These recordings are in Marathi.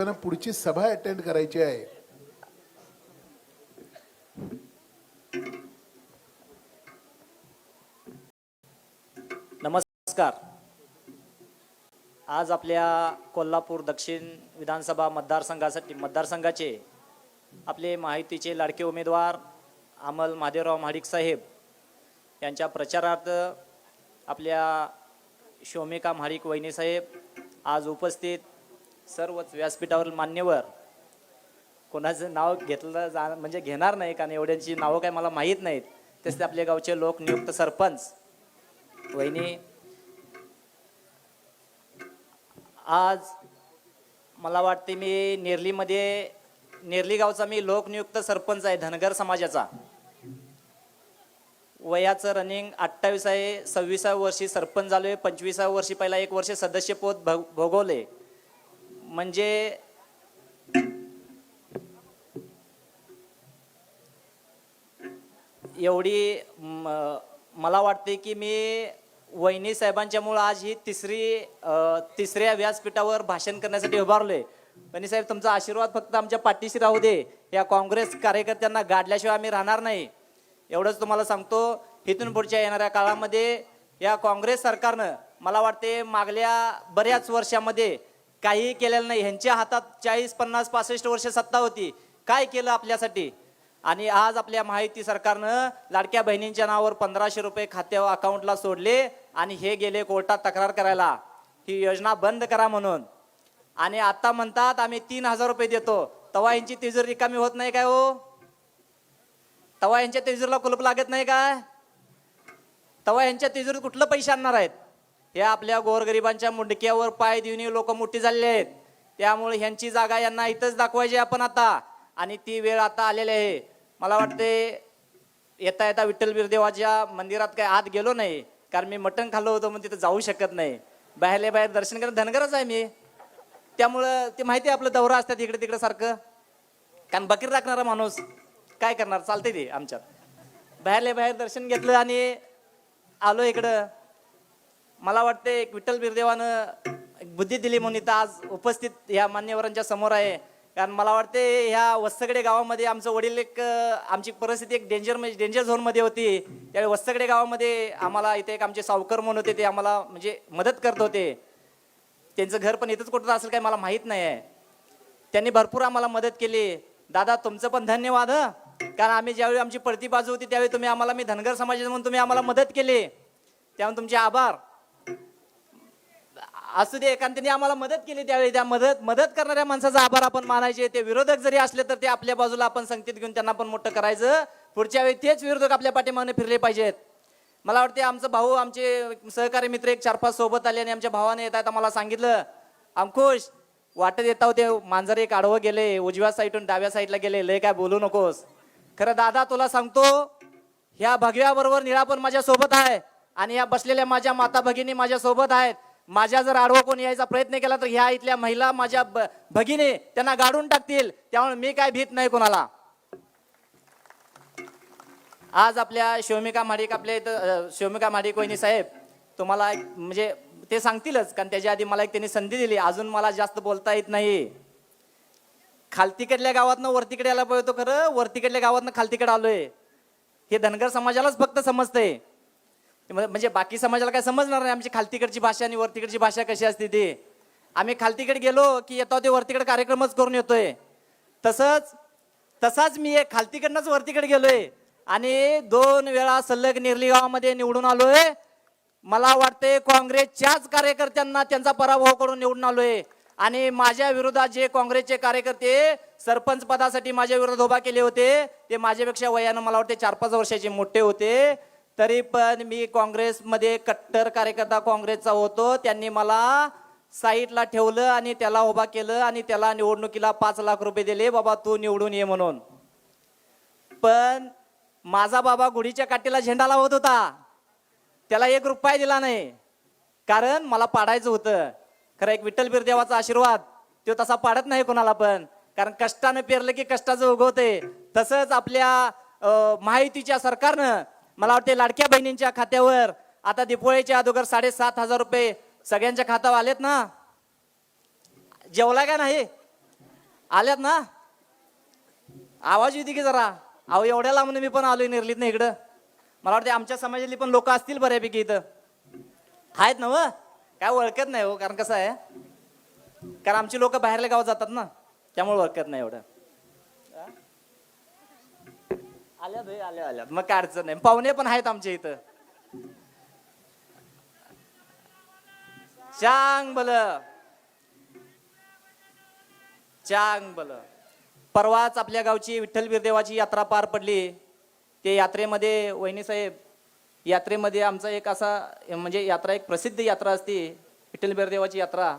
त्यांना पुढची सभा अटेंड करायची आहे. नमस्कार. आज आपल्या कोल्हापूर दक्षिण विधानसभा मतदारसंघासाठी मतदारसंघाचे आपले माहितीचे लाडके उमेदवार अमल महादेवराव महाडिक साहेब यांच्या प्रचारार्थ आपल्या शोमिका महाडिक वहिनी साहेब आज उपस्थित सर्वच व्यासपीठावरील मान्यवर कोणाचं नाव घेतलं जा म्हणजे घेणार नाही कारण एवढ्यांची नावं काय मला माहीत नाहीत. तसे आपले गावचे लोक नियुक्त सरपंच वहिनी. आज मला वाटते मी नेरलीमध्ये नेरली गावचा मी लोकनियुक्त सरपंच आहे धनगर समाजाचा. वयाचं रनिंग अठ्ठावीस आहे सव्वीसाव्या वर्षी सरपंच झालोय पंचवीसाव्या वर्षी पहिला एक वर्ष सदस्यपद भो भोगवले म्हणजे एवढी मला वाटते की मी वहिनी साहेबांच्यामुळं आज ही तिसरी तिसऱ्या व्यासपीठावर भाषण करण्यासाठी उभारलोय. वहिनी साहेब तुमचा आशीर्वाद फक्त आमच्या पाठीशी राहू दे. या काँग्रेस कार्यकर्त्यांना गाडल्याशिवाय आम्ही राहणार नाही. एवढंच तुम्हाला सांगतो इथून पुढच्या येणाऱ्या काळामध्ये या काँग्रेस सरकारनं मला वाटते मागल्या बऱ्याच वर्षामध्ये काही केलेलं नाही. ह्यांच्या हातात चाळीस पन्नास पासष्ट वर्ष सत्ता होती. काय केलं आपल्यासाठी? आणि आज आपल्या माहिती सरकारनं लाडक्या बहिणींच्या नावावर पंधराशे रुपये खात्या अकाउंटला सोडले आणि हे गेले कोर्टात तक्रार करायला. ही योजना बंद करा म्हणून. आणि आता म्हणतात आम्ही तीन हजार रुपये देतो. तवा यांची तिजोरी रिकामी होत नाही काय हो? तवा यांच्या तिजोरीला कुलूप लागत नाही काय? तवा यांच्या तिजोरीत कुठलं पैसे आणणार आहेत? हे आपल्या गोरगरिबांच्या मुंडक्यावर पाय देऊन लोक मोठी झालेले आहेत. त्यामुळे ह्यांची जागा यांना इथंच दाखवायची आपण आता. आणि ती वेळ आता आलेली आहे. मला वाटते येता येता विठ्ठल बिरदेवाच्या मंदिरात काय आत गेलो नाही. कारण मी मटण खाल्लं होतं म्हणून तिथं जाऊ शकत नाही. बाहेरले बाहेर दर्शन करणं धनगरच आहे मी. त्यामुळं ते माहिती आहे आपलं दौरा असतात इकडे तिकडे सारखं. कारण बकीर राखणारा माणूस काय करणार? चालते ते आमच्यात. बाहेरले बाहेर दर्शन घेतलं आणि आलो इकडं. मला वाटते एक विठ्ठल बिरदेवानं एक बुद्धी दिली म्हणून इथं आज उपस्थित ह्या मान्यवरांच्या समोर आहे. कारण मला वाटते ह्या वस्तगडे गावामध्ये आमचं वडील एक आमची परिस्थिती एक डेंजर म्हणजे डेंजर झोनमध्ये होती. त्यावेळी वस्तगडे गावामध्ये आम्हाला इथे एक आमचे सावकर म्हणून होते ते आम्हाला म्हणजे मदत करत होते. त्यांचं घर पण इथंच कुठं असेल काय मला माहीत नाही आहे. त्यांनी भरपूर आम्हाला मदत केली. दादा तुमचं पण धन्यवाद हं. कारण आम्ही ज्यावेळी आमची पडती बाजू होती त्यावेळी तुम्ही आम्हाला मी धनगर समाजाचे म्हणून तुम्ही आम्हाला मदत केली. त्यामुळे तुमचे आभार. असू दे कारण त्यांनी आम्हाला मदत केली त्यावेळी त्या मदत मदत करणाऱ्या माणसाचा आभार आपण मानायचे. ते विरोधक जरी असले तर ते आपल्या बाजूला आपण संकेत घेऊन त्यांना पण मोठं करायचं. पुढच्या वेळी तेच विरोधक आपल्या पाठीमागे फिरले पाहिजेत. मला वाटते आमचं भाऊ आमचे सहकारी मित्र एक चार पाच सोबत आले आणि आमच्या भावाने येत आहेत. आम्हाला सांगितलं अंकुश वाटत येता होते मांजर एक आडवं गेले उजव्या साईडून डाव्या साईडला गेले. लय काय बोलू नकोस. खरं दादा तुला सांगतो ह्या भगव्या बरोबर निळा पण माझ्या सोबत आहे आणि या बसलेल्या माझ्या माता भगिनी माझ्या सोबत आहेत. माझ्या जर आडवं कोणी यायचा प्रयत्न केला तर ह्या इथल्या महिला माझ्या ब- भगिनी त्यांना गाडून टाकतील. त्यामुळे मी काय भीत नाही कोणाला. आज आपल्या शिवमिका माडिक आपल्या इथं शिवमिका माडिक वहिनी साहेब तुम्हाला एक म्हणजे ते सांगतीलच कारण त्याच्या आधी मला एक त्यांनी संधी दिली. अजून मला जास्त बोलता येत नाही. खालतीकडल्या गावातनं वरतीकडे यायला पाहिजे तो खरं वरतीकडल्या गावातनं खालतीकडे आलोय. हे धनगर समाजालाच फक्त समजतंय. म्हणजे बाकी समाजाला काय समजणार नाही. आमची खालतीकडची भाषा आणि वरतीकडची भाषा कशी असते ती? आम्ही खालतीकडे गेलो की येतो ते वरतीकडे कार्यक्रमच करून येतोय. तसंच तसाच मी एक खालतीकडनंच वरतीकडे गेलोय. आणि दोन वेळा सलग निर्ली गावामध्ये निवडून आलोय. मला वाटते काँग्रेसच्याच कार्यकर्त्यांना त्यांचा पराभव करून निवडून आलोय. आणि माझ्या विरोधात जे काँग्रेसचे कार्यकर्ते सरपंच पदासाठी माझ्या विरोधात उभा केले होते ते माझ्यापेक्षा वयानं मला वाटते चार पाच वर्षाचे मोठे होते. तरी पण मी काँग्रेसमध्ये कट्टर कार्यकर्ता काँग्रेसचा होतो. त्यांनी मला साईटला ठेवलं आणि त्याला उभा केलं आणि त्याला निवडणुकीला पाच लाख रुपये दिले. बाबा तू निवडून ये म्हणून. पण माझा बाबा गुढीच्या काठीला झेंडा लावत होता. त्याला एक रुपया दिला नाही. कारण मला पाडायचं होतं. खरं एक विठ्ठल बिरदेवाचा आशीर्वाद. तो तसा पाडत नाही कोणाला पण. कारण कष्टानं पेरलं की कष्टाचं उगवते तसंच आपल्या माहितीच्या सरकारनं मला वाटते लाडक्या बहिणींच्या खात्यावर आता दिपोळीच्या अगोदर साडेसात हजार रुपये सगळ्यांच्या खात्यावर आलेत ना? जेवला का नाही? आल्यात ना? आवाज येते की जरा. अहो एवढ्या लांबून मी पण आलोय निर्लीत ना इकडं. मला वाटते आमच्या समाजातली पण लोक असतील बऱ्यापैकी इथं. आहेत ना व? काय ओळखत नाही हो कारण कसं आहे? कारण आमची लोक बाहेरल्या गावात जातात ना. त्यामुळे ओळखत नाही एवढं. आल्या भाई आल्या आल्या. मग काय अडचण नाही. पाहुणे पण आहेत आमच्या इथं. चांग बल. चांग बल. परवाच आपल्या गावची विठ्ठल बिरदेवाची यात्रा पार पडली. ते यात्रेमध्ये वहिनी साहेब यात्रेमध्ये आमचा एक असा म्हणजे यात्रा एक प्रसिद्ध यात्रा असते विठ्ठल बिरदेवाची यात्रा.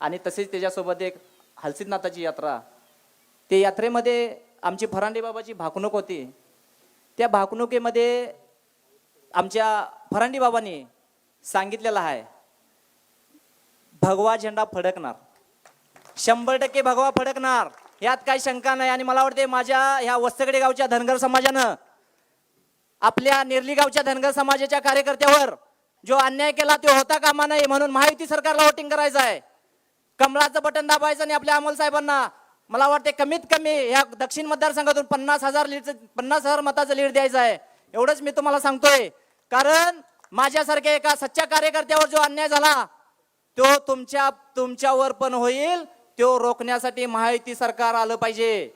आणि तसेच त्याच्यासोबत एक हलसिदनाथाची यात्रा. ते यात्रेमध्ये आमची फरांडे बाबाची भाकणूक होती. त्या भाकणुकीमध्ये आमच्या फरांडी बाबांनी सांगितलेलं आहे भगवा झेंडा फडकणार. शंभर टक्के भगवा फडकणार. यात काही शंका नाही आणि मला वाटते माझ्या ह्या वस्तकडे गावच्या धनगर समाजानं आपल्या निर्ली गावच्या धनगर समाजाच्या कार्यकर्त्यावर जो अन्याय केला तो होता कामा नये म्हणून महायुती सरकारला वोटिंग करायचं आहे. कमळाचं बटन दाबायचं आणि आपल्या अमोल साहेबांना मला वाटते कमीत कमी ह्या दक्षिण मतदारसंघातून पन्नास हजार लीडचं पन्नास हजार मताचं लीड द्यायचं आहे. एवढंच मी तुम्हाला सांगतोय. कारण माझ्यासारख्या एका सच्च्या कार्यकर्त्यावर जो अन्याय झाला तो तुमच्या तुमच्यावर पण होईल. तो रोखण्यासाठी महायुती सरकार आलं पाहिजे.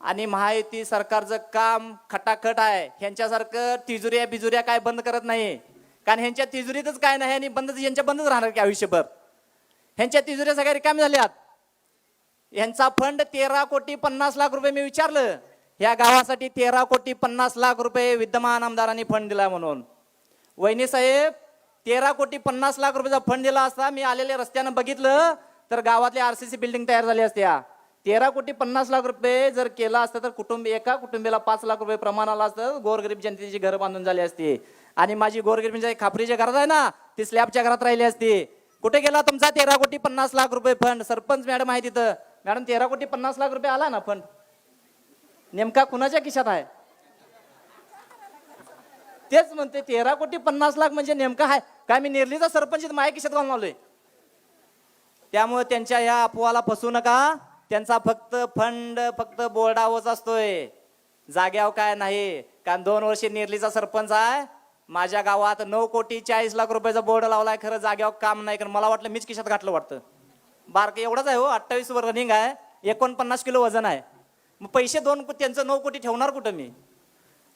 आणि महायुती सरकारचं काम खटाखट आहे. ह्यांच्यासारखं तिजुऱ्या बिजुऱ्या काय बंद करत नाही. कारण ह्यांच्या तिजुरीतच काय नाही आणि बंदच यांच्या बंदच राहणार की आयुष्यभर. ह्यांच्या तिजुऱ्या सगळ्या रिकामी झाल्यात. यांचा फंड तेरा कोटी पन्नास लाख रुपये मी विचारलं. या गावासाठी तेरा कोटी पन्नास लाख रुपये विद्यमान आमदारांनी फंड दिला म्हणून. वहिनी साहेब तेरा कोटी पन्नास लाख रुपयाचा फंड दिला असता मी आलेल्या रस्त्यानं बघितलं तर गावातली आरसीसी बिल्डिंग तयार झाली असत्या. तेरा कोटी पन्नास लाख रुपये जर केला असतं तर कुटुंब एका कुटुंबियाला पाच लाख रुपये प्रमाण आला असतं गोरगरीब जनतेची घरं बांधून झाली असती. आणि माझी गोरगरीब म्हणजे खापरीच्या घरात आहे ना ती स्लॅबच्या घरात राहिली असती. कुठे गेला तुमचा तेरा कोटी पन्नास लाख रुपये फंड? सरपंच मॅडम आहे तिथं. मॅडम तेरा कोटी पन्नास लाख रुपये आला ना फंड नेमका कुणाच्या खिशात आहे? तेच म्हणते तेरा कोटी पन्नास लाख म्हणजे नेमका आहे काय मी निर्लीचा सरपंच माझ्या खिशात घालून आलोय. त्यामुळे त्यांच्या या अफवाला फसू नका. त्यांचा फक्त फंड फक्त बोर्डावरच असतोय. जाग्यावर काय नाही. कारण दोन वर्षे निर्लीचा सरपंच आहे. माझ्या गावात नऊ कोटी चाळीस लाख रुपयाचा बोर्ड लावलाय. खरं जाग्यावर काम नाही. कारण मला वाटलं मीच खिशात घातलं वाटतं. बारक एवढाच आहे हो अठ्ठावीस वर रनिंग आहे एकोणपन्नास किलो वजन आहे. मग पैसे दोन त्यांचं नऊ कोटी ठेवणार कुठं मी?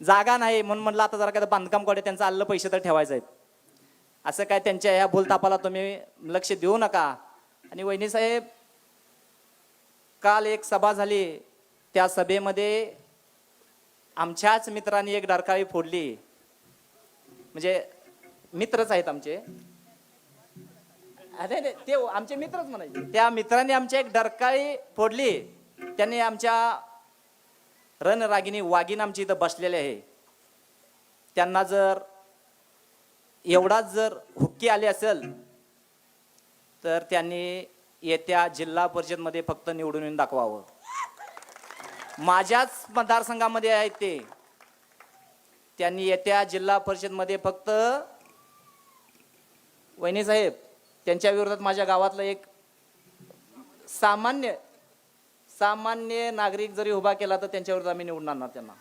जागा नाही म्हणून म्हणलं आता जरा काय बांधकामकडे त्यांचं आलं पैसे तर ठेवायचं आहेत. असं काय त्यांच्या ह्या भूलतापाला तुम्ही लक्ष देऊ नका. आणि वहिनी साहेब काल एक सभा झाली त्या सभेमध्ये आमच्याच मित्रांनी एक डरकाळी फोडली. म्हणजे मित्रच आहेत आमचे. अरे नाही, ते आमचे मित्रच म्हणायचे. त्या मित्रांनी आमच्या एक डरकाळी फोडली. त्यांनी आमच्या रणरागिणी वाघीण आमची इथं बसलेले आहे. त्यांना जर एवढाच जर हुक्की आली असेल तर त्यांनी येत्या जिल्हा परिषदमध्ये फक्त निवडून येऊन दाखवावं. माझ्याच मतदारसंघामध्ये आहेत ते. त्यांनी येत्या जिल्हा परिषदमध्ये फक्त वहिनी साहेब त्यांच्या विरोधात माझ्या गावातलं एक सामान्य सामान्य नागरिक जरी उभा केला तर त्यांच्या विरोधात आम्ही निवडणार ना त्यांना.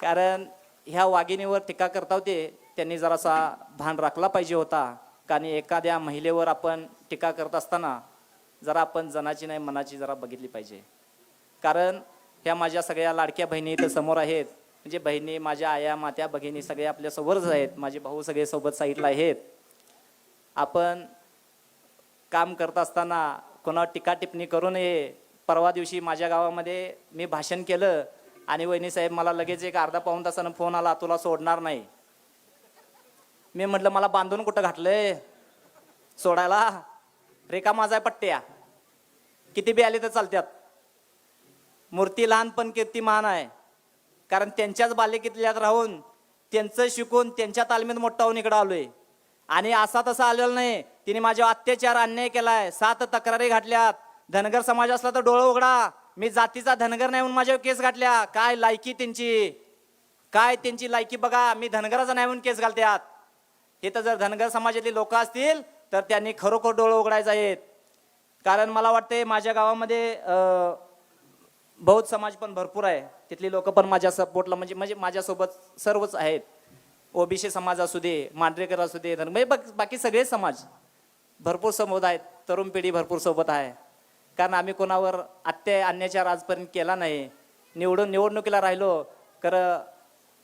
कारण ह्या वाघिणीवर टीका करता होते त्यांनी जरासा भान राखला पाहिजे होता. कारण एखाद्या महिलेवर आपण टीका करत असताना जरा आपण जनाची नाही मनाची जरा बघितली पाहिजे. कारण ह्या माझ्या सगळ्या लाडक्या बहिणी इथं समोर आहेत. म्हणजे बहिणी माझ्या आया मात्या भगिनी सगळे आपल्या सोबतच आहेत. माझे भाऊ सगळे सोबत साईडला आहेत. आपण काम करत असताना कोणावर टीका टिप्पणी करू नये. परवा दिवशी माझ्या गावामध्ये मी भाषण केलं आणि वहिनी साहेब मला लगेच एक अर्धा पाऊन तासानं फोन आला तुला सोडणार नाही. मी म्हटलं मला बांधून कुठं घातलंय? सोडायला? रेखा माझा आहे पट्ट्या. किती बी आले तर चालत्यात. मूर्ती लहान पण कीर्ती महान आहे. कारण त्यांच्याच बालेकितल्यात राहून त्यांचं शिकून त्यांच्या तालमीत मोठा होऊन इकडं आलोय. आणि असा तसा आलेला नाही. तिने माझ्या अत्याचार अन्याय केलाय. सात तक्रारी घातल्यात. धनगर समाज असला तर डोळं उघडा. मी जातीचा धनगर नाही म्हणून माझ्यावर केस घातल्या. काय लायकी त्यांची? काय त्यांची लायकी बघा. मी धनगराचा नाही म्हणून केस घालत्यात. हे तर जर धनगर समाजातली लोक असतील तर त्यांनी खरोखर डोळं उघडायचं आहेत. कारण मला वाटते माझ्या गावामध्ये बौद्ध समाज पण भरपूर आहे. तिथली लोक पण माझ्या सपोर्टला म्हणजे म्हणजे माझ्यासोबत सर्वच आहेत. ओबीसी समाज असू दे मांढरेकर असू दे म्हणजे बाकी सगळे समाज भरपूर समुदाय आहेत. तरुण पिढी भरपूर सोबत आहे. कारण आम्ही कोणावर अत्याय अन्याचार आजपर्यंत केला नाही. निवडून निवडणुकीला राहिलो. तर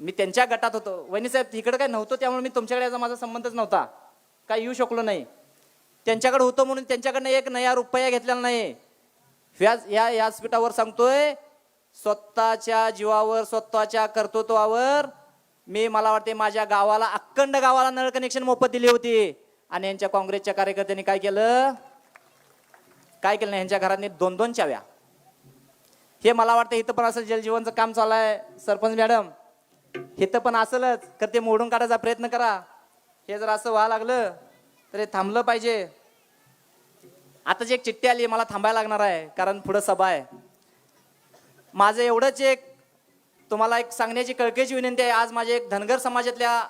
मी त्यांच्या गटात होतो. वहिनी साहेब तिकडे काय नव्हतं त्यामुळे मी तुमच्याकडे याचा माझा संबंधच नव्हता. काय येऊ शकलो नाही. त्यांच्याकडे होतो म्हणून त्यांच्याकडनं एक नया रुपया घेतलेला नाही. व्याज या व्यासपीठावर सांगतोय स्वतःच्या जीवावर स्वतःच्या कर्तृत्वावर मी मला वाटते माझ्या गावाला अखंड गावाला नळ कनेक्शन मोफत दिली होती. आणि यांच्या काँग्रेसच्या कार्यकर्त्यांनी काय केलं? काय केलं नाही? यांच्या घरांनी दोन दोन चाव्या. हे मला वाटतं इथं पण असं जलजीवनचं काम चालू आहे सरपंच मॅडम इथं पण असलच. तर ते मोडून काढायचा प्रयत्न करा. हे जर असं व्हायला लागलं तर हे थांबलं पाहिजे. आता जी एक चिठ्ठी आली मला थांबायला लागणार आहे कारण पुढं सभा आहे. माझं एवढंच एक तुम्हाला एक सांगण्याची कळकळीची विनंती आहे. आज माझे एक धनगर समाजातल्या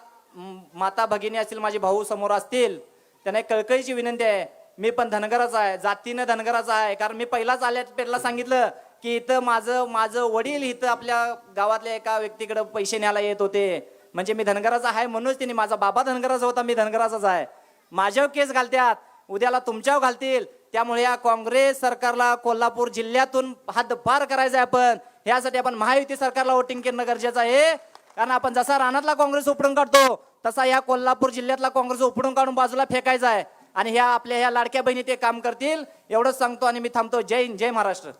माता भगिनी असतील माझे भाऊ समोर असतील त्यांना एक कळकळीची विनंती आहे. मी पण धनगराचा आहे जातीनं धनगराचा आहे कारण मी पहिलाच आल्या पेरला सांगितलं की इथं माझं माझं वडील इथं आपल्या गावातल्या एका व्यक्तीकडे पैसे न्यायला येत होते. म्हणजे मी धनगराचा आहे म्हणूनच तिने माझा बाबा धनगराचा होता मी धनगराचाच आहे. माझ्यावर केस घालत्यात उद्याला तुमच्यावर घालतील. त्यामुळे या काँग्रेस सरकारला कोल्हापूर जिल्ह्यातून हद्दपार करायचं आहे आपण. यासाठी आपण महायुती सरकारला वोटिंग करणं गरजेचं आहे. कारण आपण जसा रानातला काँग्रेस उपडून काढतो तसा या कोल्हापूर जिल्ह्यातला काँग्रेस उपडून काढून बाजूला फेकायचा आहे. आणि ह्या आपल्या ह्या लाडक्या बहिणी ते काम करतील. एवढंच सांगतो आणि मी थांबतो. जय हिंद जय महाराष्ट्र.